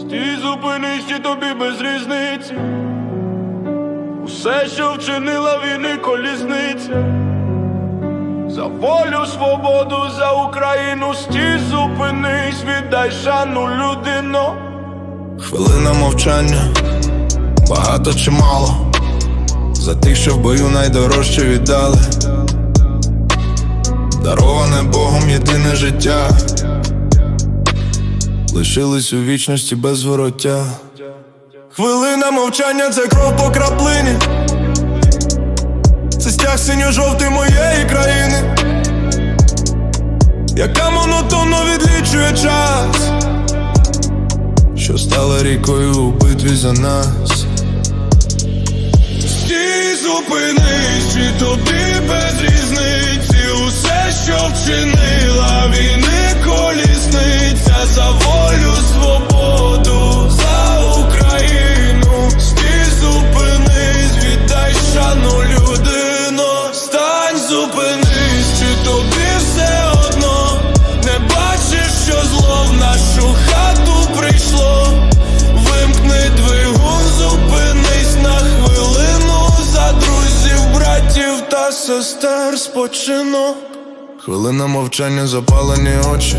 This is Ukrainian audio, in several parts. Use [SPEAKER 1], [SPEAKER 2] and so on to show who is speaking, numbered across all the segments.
[SPEAKER 1] Стій зупинись, чи тобі без різниці. Усе, що вчинила війни колісниця. За волю, свободу, за Україну, стій зупинись, віддай шану людино.
[SPEAKER 2] Хвилина мовчання, багато чи мало, за тих, що в бою найдорожче віддали. Дароване Богом єдине життя, лишились у вічності без вороття. Хвилина мовчання це кров по краплині. Це стяг синьо-жовтий моєї країни, яка монотонно відлічує час що стала рікою у битві за нас. Стій, зупинись, чи тобі без різниці усе, що вчинила війни колісниця за сестер спочинок. Хвилина мовчання, запалені очі,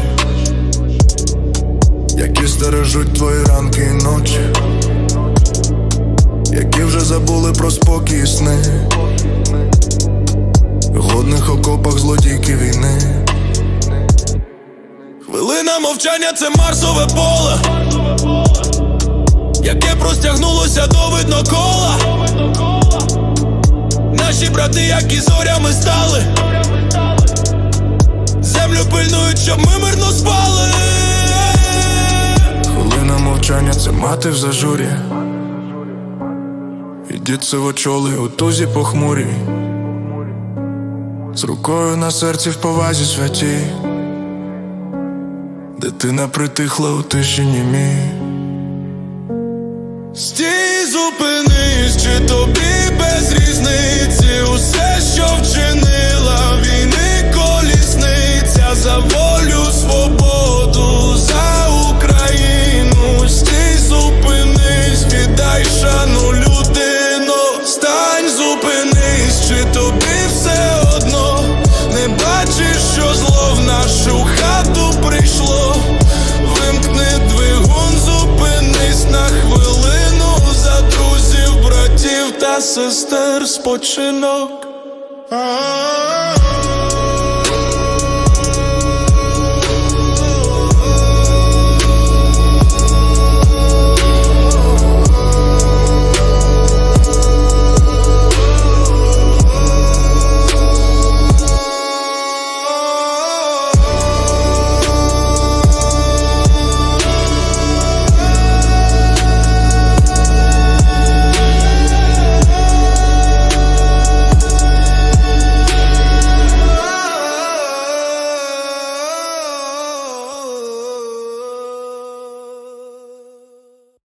[SPEAKER 2] які стережуть твої ранки і ночі, які вже забули про спокій і сни. В голодних окопах злодійки війни. Хвилина мовчання це марсове поле, яке простягнулося до виднокола. Наші брати, як і зорями стали. Землю пильнують, щоб ми мирно спали. Хвилина мовчання це мати в зажурі. І дід сивочолий у тузі похмурій. З рукою на серці в повазі святій. Дитина притихла у тиші німі Стій, зупинись, сестер спочинок.